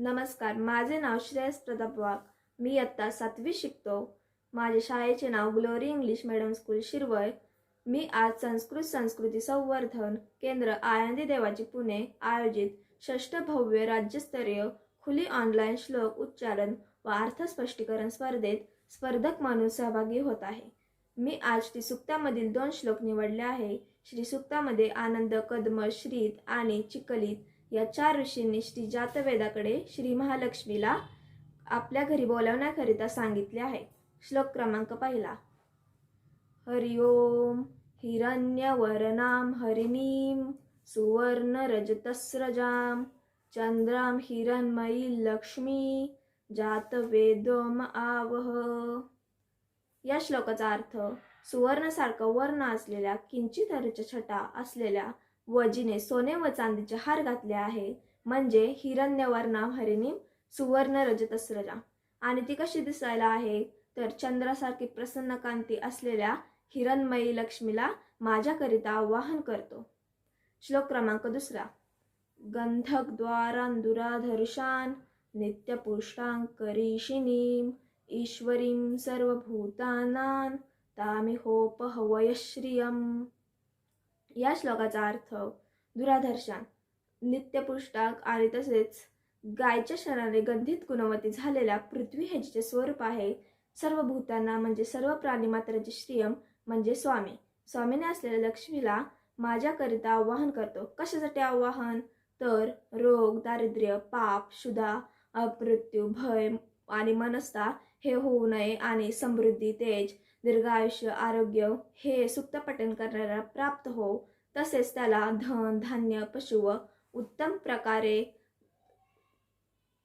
नमस्कार माझे नाव श्रेयस प्रताप वाघ. मी आत्ता सातवी शिकतो. माझ्या शाळेचे नाव ग्लोरी इंग्लिश मिडियम स्कूल शिरवय. मी आज संस्कृत संस्कृती संवर्धन केंद्र आळंदी देवाची पुणे आयोजित षष्ठ भव्य राज्यस्तरीय खुली ऑनलाईन श्लोक उच्चारण व अर्थस्पष्टीकरण स्पर्धेत स्पर्धक म्हणून सहभागी होत आहे. मी आज श्रीसुक्तामधील दोन श्लोक निवडले आहे. श्री सुक्तामध्ये आनंद कदम श्रीत आणि चिकलित या चार ऋषींनी श्री जातवेदाकडे श्री महालक्ष्मीला आपल्या घरी बोलावण्याकरिता सांगितले आहे. श्लोक क्रमांक पहिला. हरि ओम हरिणीम सुवर्ण रजतस्रजाम चंद्राम हिरणमयी लक्ष्मी जातवेदम आवह. या श्लोकाचा अर्थ सुवर्णसारखा वर्ण असलेल्या किंचित हरीच्या छटा असलेल्या वजीने सोने व चांदीचे हार घातले आहे. म्हणजे हिरण्यवर्णा हरिणी सुवर्ण रजतस्रजा आणि ती कशी दिसायला आहे? तर चंद्रासारखी प्रसन्न कांती असलेल्या हिरणमयी लक्ष्मीला माझ्याकरिता आवाहन करतो. श्लोक क्रमांक दुसरा. गंधकद्वारांदुराधर्षान नित्यपुष्टांकरीषिणीं ईश्वरीं सर्वभूतानां तामिहोपहवय श्रियम या श्लोकाचा अर्थ दुराधर्षान नित्यपुष्टाक आणि तसेच गायच्या क्षणाने गंधित गुणवती झालेल्या पृथ्वी हे जिचे स्वरूप आहे सर्व भूतांना म्हणजे सर्व प्राणीमात्राचे श्रियम म्हणजे स्वामी. स्वामीने असलेल्या लक्ष्मीला माझ्याकरिता आवाहन करतो. कशासाठी आवाहन? तर रोग दारिद्र्य पाप शुदा अपमृत्यू भय आणि मनस्ता हे होऊ नये आणि समृद्धी तेज दीर्घायुष्य आरोग्य हे सुक्त पठण करणाऱ्या प्राप्त हो. तसेच त्याला धन धान्य पशु व उत्तम प्रकारे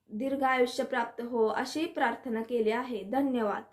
दीर्घायुष्य प्राप्त हो अशी प्रार्थना केली आहे. धन्यवाद.